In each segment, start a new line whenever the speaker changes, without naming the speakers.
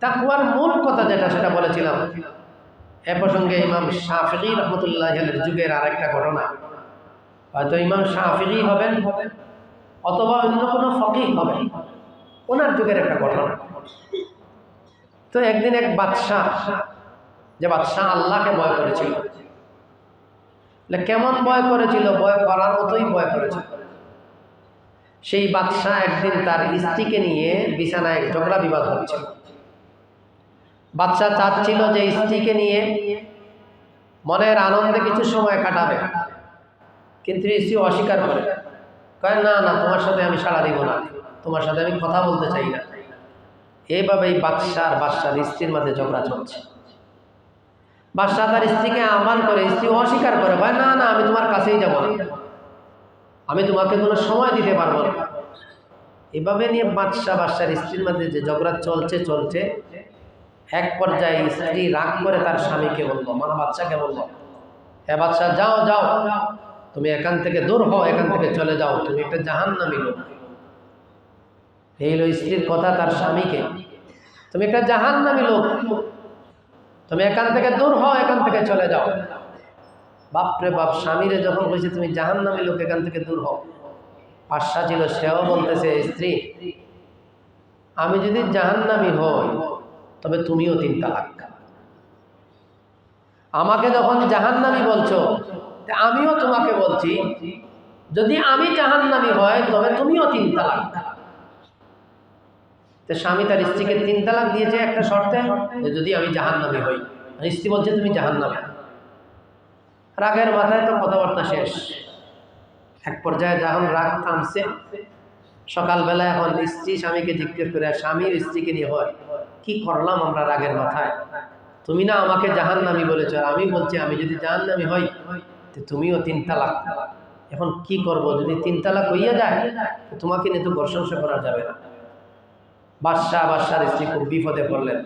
তাকুয়ার মূল কথা যেটা সেটা বলেছিলাম। এ প্রসঙ্গে ইমাম শাফি রহমতুল্লাহ যুগের আরেকটা ঘটনা। হয়তো ইমাম শাফি হবেন, অথবা অন্য কোনো ফকি হবেন। ওনার যুগের একটা ঘটনা। তো একদিন এক বাদশাহ, যে বাদশাহ আল্লাহকে ভয় করেছিল। কেমন ভয় করেছিল? ভয় করার মতোই ভয় করেছিল। সেই বাদশাহ একদিন তার স্ত্রীকে নিয়ে বিছানায় ঝগড়া বিবাদ হচ্ছিল। বাচ্চা চাচ্ছিল যে স্ত্রীকে নিয়ে মনের আনন্দে কিছু সময় কাটাবে। কিন্তু স্ত্রী অস্বীকার করে। কয়, না না, তোমার সাথে আমি সাড়া দিব না। তোমার সাথে আমি কথা বলতে চাই না। এইভাবেই বাদশাহ আর বাদশার স্ত্রীর মাঝে ঝগড়া চলছে। বাদশাহ তার স্ত্রীকে আহ্বান করে, স্ত্রী অস্বীকার করে, ভাই, না না, আমি তোমার কাছেই যাব না। আমি তোমাকে কোনো সময় দিতে পারব না। এভাবে নিয়ে বাদশাহ বাদশার স্ত্রীর মধ্যে যে ঝগড়া চলছে চলছে এক পর্যায়ে স্ত্রী রাগ করে তার স্বামীকে বলল মানে বাচ্চাকে বলল হ্যাঁ বাচ্চা, যাও যাও। তুমি এখান থেকে দূর হও, এখান থেকে চলে যাও। তুমি একটা জাহান নামি লোক। এই হলো স্ত্রীর কথা তার স্বামীকে। তুমি একটা জাহান নামি লোক। তুমি এখান থেকে দূর হও, এখান থেকে চলে যাও। বাপরে বাপ, স্বামীরে যখন বলছে তুমি জাহান নামি লোক, এখান থেকে দূর হও। পাশা ছিল, সেও বলতেছে, স্ত্রী, আমি যদি জাহান্নামি হই তবে তুমিও তিন তালাক আমাকে যখন জাহান্নামি বলছো আমিও তোমাকে বলছি, যদি আমি জাহান্নামি হয়, তবে তুমিও তিন তালাক তো স্বামী তার স্ত্রীকে তিন তালাক দিয়েছে একটা শর্তে যদি আমি জাহান্নামি হই। স্ত্রী বলছে, তুমি জাহান্নামে রাগের মাথায় তো কথাবার্তা শেষ। এক পর্যায়ে যখন রাগ থামছে সকালবেলা এখন স্ত্রী স্বামীকে জিজ্ঞেস করে আর স্বামীর স্ত্রীকে নিয়ে হয়, কি করলাম আমরা রাগের মাথায়? তুমি না আমাকে জাহান্নামি বলেছ, আর আমি বলছি, আমি যদি জাহান্নামি হই, তো তুমিও তিন তালাক। এখন কি করব? যদি তিন তালাক হইয়া যায় তোমাকে নিয়ে তো প্রশংসা করা যাবে না। বাদশাহ বাদশার স্ত্রী খুব বিপদে পড়লেন।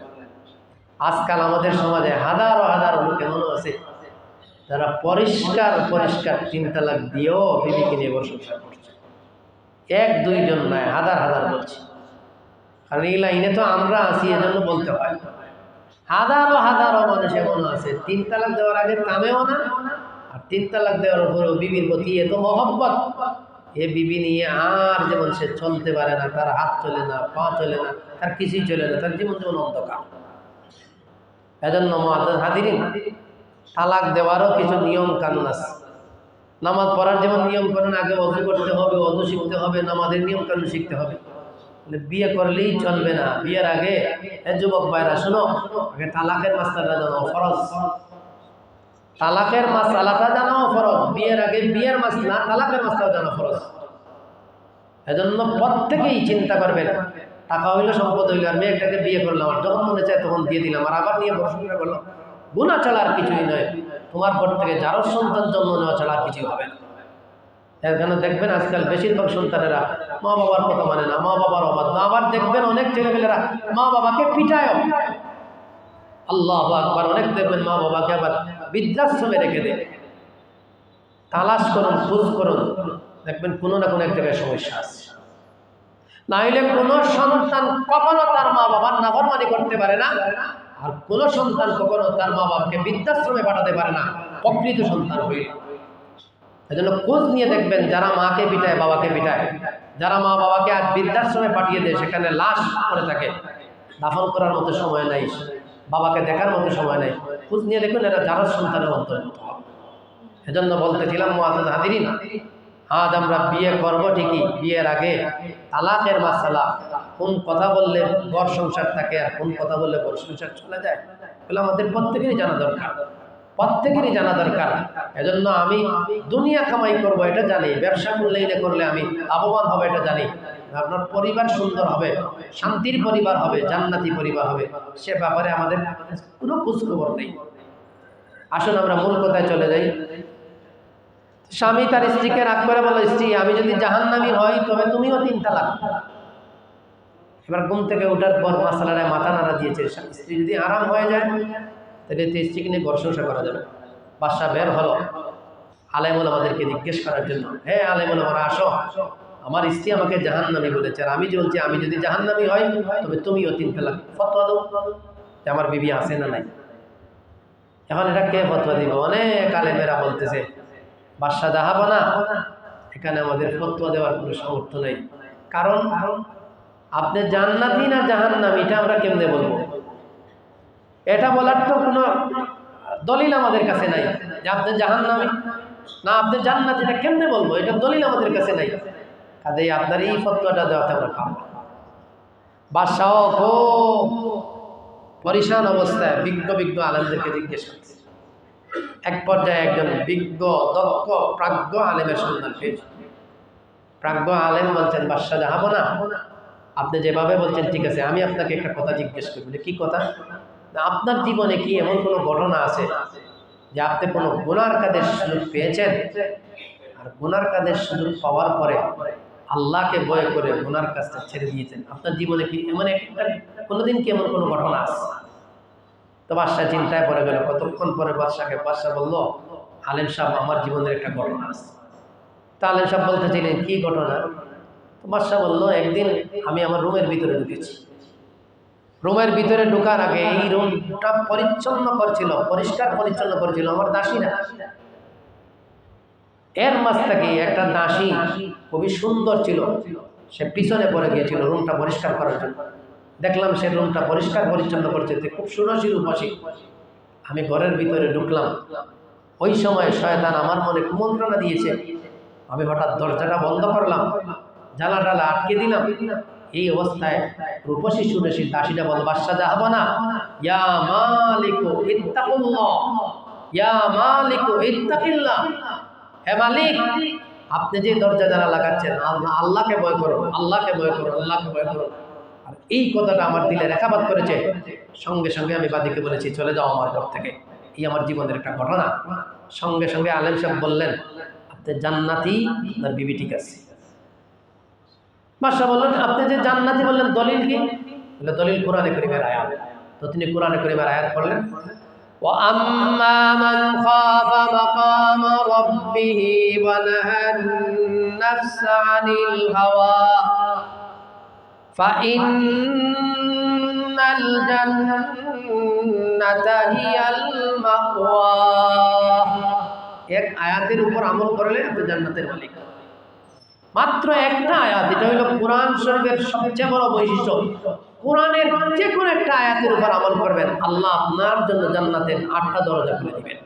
আজকাল আমাদের সমাজে হাজারো হাজারো লোক এমন আছে, যারা পরিষ্কার পরিষ্কার তিন তালাক দিয়েও বিবিকে নিয়ে প্রশংসা করছে। এক দুইজন নয়, হাজার হাজার বলছি। কারণ এই লাইনে তো আমরা আছি, এজন্য বলতে হয়। হাজারো হাজারো মানুষ এমন আছে, তিন তালাক দেওয়ার আগে কামেও না, আর তিন তালাক দেওয়ার উপরেও বিবির প্রতি এত মহব্বত। এ বিবি নিয়ে আর যেমন সে চলতে পারে না, তার হাত চলে না, পা চলে না, তার কিছুই চলে না, তার জীবন যেমন অন্ধকার। এজন্য হাদিরিন তালাক দেওয়ারও কিছু নিয়ম কানুন আছে। নামাজ পড়ার যেমন নিয়ম কানুন, আগে অজু করতে হবে অজু শিখতে হবে, নামাজের নিয়ম কানুন শিখতে হবে। মানে বিয়ে করলেই চলবে না। বিয়ের আগে যুবক ভাইরা, শোনো, আগে তালাকের মাস্টারটা জানো ফরজ। তালাকের মাসালাটা জানাও ফরজ। বিয়ের আগে বিয়ের মাস, না তালাকের মাসটাও জানো ফরজ। এজন্য প্রত্যেকেই চিন্তা করবেন, টাকা হইল সম্পদ হইল, আর মেয়েটাকে বিয়ে করলাম, আর যখন মনে চায় তখন দিয়ে দিলাম, আর আবার নিয়ে প্রশংসা করলাম গুণা আর কিছুই নয়। তোমার ঘর থেকে যারও সন্তান জন্ম নেওয়া ছাড়া কিছুই হবে না। এখানে দেখবেন আজকাল বেশিরভাগ সন্তানেরা মা বাবার কথা মানে না, মা বাবার না, আবার দেখবেন অনেক ছেলেমেয়েরা মা বাবাকে পিটায় আল্লাহ আকবার, অনেক দেখবেন মা বাবাকে আবার বৃদ্ধাশ্রমে রেখে দেয়। তালাশ করুন, খোঁজ করুন, দেখবেন কোনো না কোনো এক জায়গায় সমস্যা আছে। নাইলে কোনো সন্তান কখনো তার মা বাবার নাফরমানি করতে পারে না। আর কোনো সন্তান কখনো তার মা বাবাকে বৃদ্ধাশ্রমে পাঠাতে পারে না, প্রকৃত সন্তান হয়ে। এই জন্য খোঁজ নিয়ে দেখবেন যারা মাকে পিটায়, বাবাকে পিটায়। যারা মা বাবাকে আজ বৃদ্ধাশ্রমে পাঠিয়ে দেয়, সেখানে লাশ করে থাকে। দাফন করার মতো সময় নাই, বাবাকে দেখার মতো সময় নেই। খোঁজ নিয়ে দেখবেন এরা যারা সন্তানের অন্তর্ভুক্ত। হবে এজন্য বলতেছিলাম মহাজাদ হাদিরিন আজ আমরা বিয়ে করব ঠিকই, বিয়ের আগে তালাকের মাসালা, কোন কথা বললে ঘর সংসার থাকে আর কোন কথা বললে ঘর সংসার চলে যায়, এগুলো আমাদের প্রত্যেকেরই জানা দরকার, প্রত্যেকেরই জানা দরকার। এজন্য আমি দুনিয়া কামাই করব এটা জানি, ব্যবসা করলে এটা করলে আমি লাভবান হবে এটা জানি। আপনার পরিবার সুন্দর হবে, শান্তির পরিবার হবে, জান্নাতি পরিবার হবে, সে ব্যাপারে আমাদের কোনো খোঁজখবর নেই। আসুন আমরা মূল কথায় চলে যাই। স্বামী তার স্ত্রীকে রাগ করে বলো, স্ত্রী, আমি যদি জাহান্নামি হই, তবে তুমিও তিন তালাক এবার ঘুম থেকে ওঠার পর মাসালারায় মাথা নাড়া দিয়েছে। স্ত্রী যদি আরাম হয়ে যায়, তাহলে তো স্ত্রীকে নিয়ে সংসার করা যাবে। বাসা বের হলো। আলেমুল আমাদেরকে জিজ্ঞেস করার জন্য হ্যাঁ আলেমুল আমরা আসো। আমার স্ত্রী আমাকে জাহান্নামি বলেছে। আর আমি বলছি, আমি যদি জাহান্নামি হয় তবে তুমিও তিন তালাক ফতোয়া দাও। যে আমার বিবি আছে না নাই? এখন এটা কে ফতোয়া দিব? অনেক আলেমেরা বলতেছে বাদশা দাহাবো না এখানে আমাদের ফতোয়া দেওয়ার কোনো সামর্থ্য নেই। কারণ, আপনি জান্নাতি না জাহান্নামি, এটা আমরা কেমনে বলব? এটা বলার তো কোনো দলিল আমাদের কাছে নাই যে আপনি জাহান্নামি না আপনি জান্নাতি, এটা কেমনে বলব? এটা দলিল আমাদের কাছে নাই। কাজেই আপনার এই ফতোয়াটা দেওয়াতে আমরা পাবো বাদশাহ পরিশান অবস্থায় বিজ্ঞ বিজ্ঞ আলেমদেরকে জিজ্ঞেস করছে। এক পর্যায়ে একজন বিজ্ঞ, দক্ষ, প্রাজ্ঞ আলেমের সন্ধান পেয়েছে প্রাজ্ঞ আলেম বলছেন, বাদশাহ যাহাবো না? আপনি যেভাবে বলছেন, ঠিক আছে, আমি আপনাকে একটা কথা জিজ্ঞেস করি। বলে, কি কথা? আপনার জীবনে কি এমন কোনো ঘটনা আছে যে আপনি কোনো গুনার কাজের সুযোগ পেয়েছেন? আর গুনার কাজের সুযোগ পাওয়ার পরে আল্লাহকে ভয় করে গুনার কাজটা ছেড়ে দিয়েছেন। আপনার জীবনে কি এমন একটা, কোনোদিন কি এমন কোনো ঘটনা আছে? বাদশাহ চিন্তায় পড়ে গেল। কতক্ষণ পরে বাদশাকে বাদশাহ বলল, আলেম সাহেব, আমার জীবনের একটা ঘটনা আছে। তা আলেম সাহেব বলতেছিলেন, কি ঘটনা? তো বাদশাহ বলল, একদিন আমি আমার রুমের ভিতরে ঢুকেছি। রুমের ভিতরে ঢোকার আগে এই রুমটা পরিচ্ছন্ন করছিল, পরিষ্কার পরিচ্ছন্ন করছিল, আমার দাসী না। এর মাঝ থেকে একটা দাসী খুবই সুন্দর ছিল, সে পিছনে পড়ে গিয়েছিল রুমটা পরিষ্কার করার জন্য। দেখলাম সে রুমটা পরিষ্কার পরিচ্ছন্ন করছে খুব সুরসী রূপসী আমি ঘরের ভিতরে ঢুকলাম। ওই সময় শয়তান আমার মনে কুমন্ত্রণা দিয়েছে। আমি হঠাৎ দরজাটা বন্ধ করলাম। জ্বালা টালা আটকে দিলাম। এই অবস্থায় রূপসী, সুরসী দাসীটা বল, বাদশা যাব না। ইয়া মালিকু ইয়া মালিকু হে মালিক, আপনি যে দরজা যারা লাগাচ্ছেন, আল্লাহ আল্লাহকে ভয় করো। আল্লাহকে ভয় করো। আল্লাহকে ভয় করো। আর এই কথাটা আমার দিলে রেখাপাত করেছে সঙ্গে সঙ্গে আমি বাদীকে বলেছি চলে যাও আমার ঘর থেকে এই আমার জীবনের একটা ঘটনা সঙ্গে সঙ্গে আলেম সাহেব বললেন আপনি জান্নাতি আপনার বিবি ঠিক আছে বাদশাহ বললেন আপনি যে জান্নাতি বললেন দলিল কি বলে দলিল কোরআনে করিমের আয়াত তো তিনি কোরআনে করিমের আয়াত পড়লেন وأما من خاف مقام ربه ونهى النفس عن الهوى فإن الجنة هي المأوى এক আয়াতের উপর আমল করলে আপনি জান্নাতের মালিক মাত্র একটা আয়াত এটা হলো কোরআন শরীফের সবচেয়ে বড় বৈশিষ্ট্য কোরআনের যে কোনো একটা আয়াতের উপর আমল করবেন আল্লাহ আপনার জন্য জান্নাতের আটটা দরজা খুলে দিবেন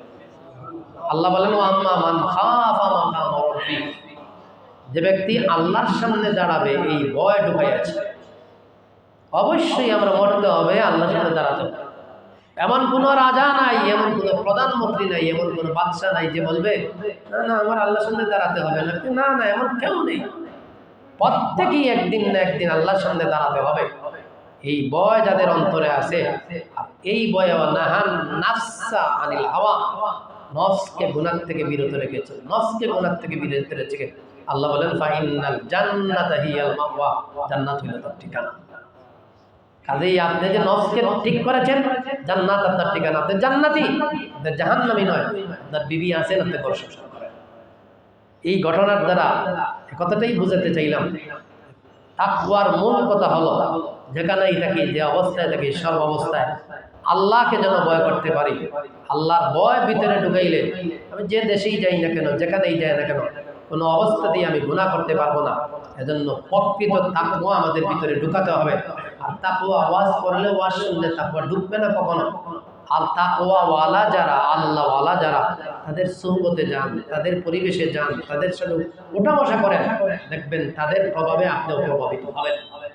আল্লাহ বলেন ও আম্মা মান খাফা মাকাম রাব্বি যে ব্যক্তি আল্লাহর সামনে দাঁড়াবে এই ভয় ঢুকাই আছে অবশ্যই আমরা মরতে হবে, আল্লাহর সামনে দাঁড়াতে হবে। এমন কোনো রাজা নাই, এমন কোনো প্রধানমন্ত্রী নাই, এমন কোনো বাদশা নাই যে বলবে, না না, আমার আল্লাহর সামনে দাঁড়াতে হবে না। না এমন কেউ নেই। প্রত্যেকেই একদিন না একদিন আল্লাহর সামনে দাঁড়াতে হবে। এই বয় যাদের অন্তরে আছে এই বয় নাহান নাফসা আনিল হাওয়া। নফসকে গুনাহ থেকে বিরত রেখেছে, নফসকে গুনাহ থেকে বিরত রেখেছে। আল্লাহ বলেন ফাইনাল জান্নাত হিয়াল মাওয়া। জান্নাত হইল তার ঠিকানা। কাজেই আপনি যে নফসকে ঠিক করেছেন, জান্নাত আপনার ঠিকানা, আপনি জান্নাতি আপনার জাহান্নামি নয়, আপনার বিবি আছেন, আপনি ঘর করেন। এই ঘটনার দ্বারা কথাটাই বুঝাতে চাইলাম, তাকওয়ার মূল কথা হলো, যেখানেই থাকি, যে অবস্থায় থাকি, সব অবস্থায় আল্লাহকে যেন ভয় করতে পারি, আল্লাহর ভয় ভিতরে ঢুকাইলে, আমি যে দেশেই যাই না কেন, যেখানেই যাই না কেন কোনো অবস্থাতেই আমি গুণা করতে পারব না। এজন্য প্রকৃত তাকুয়া আমাদের ভিতরে ঢুকাতে হবে। আর তাকুয়া ওয়াজ করলে ওয়াজ শুনলে তাকুয়া ঢুকবে না কখনো? আর তাকুয়াওয়ালা যারা, আল্লাহওয়ালা যারা, তাদের সঙ্গতে যান, তাদের পরিবেশে যান, তাদের সাথে ওঠা বসা করেন। দেখবেন তাদের প্রভাবে আপনিও প্রভাবিত হবেন।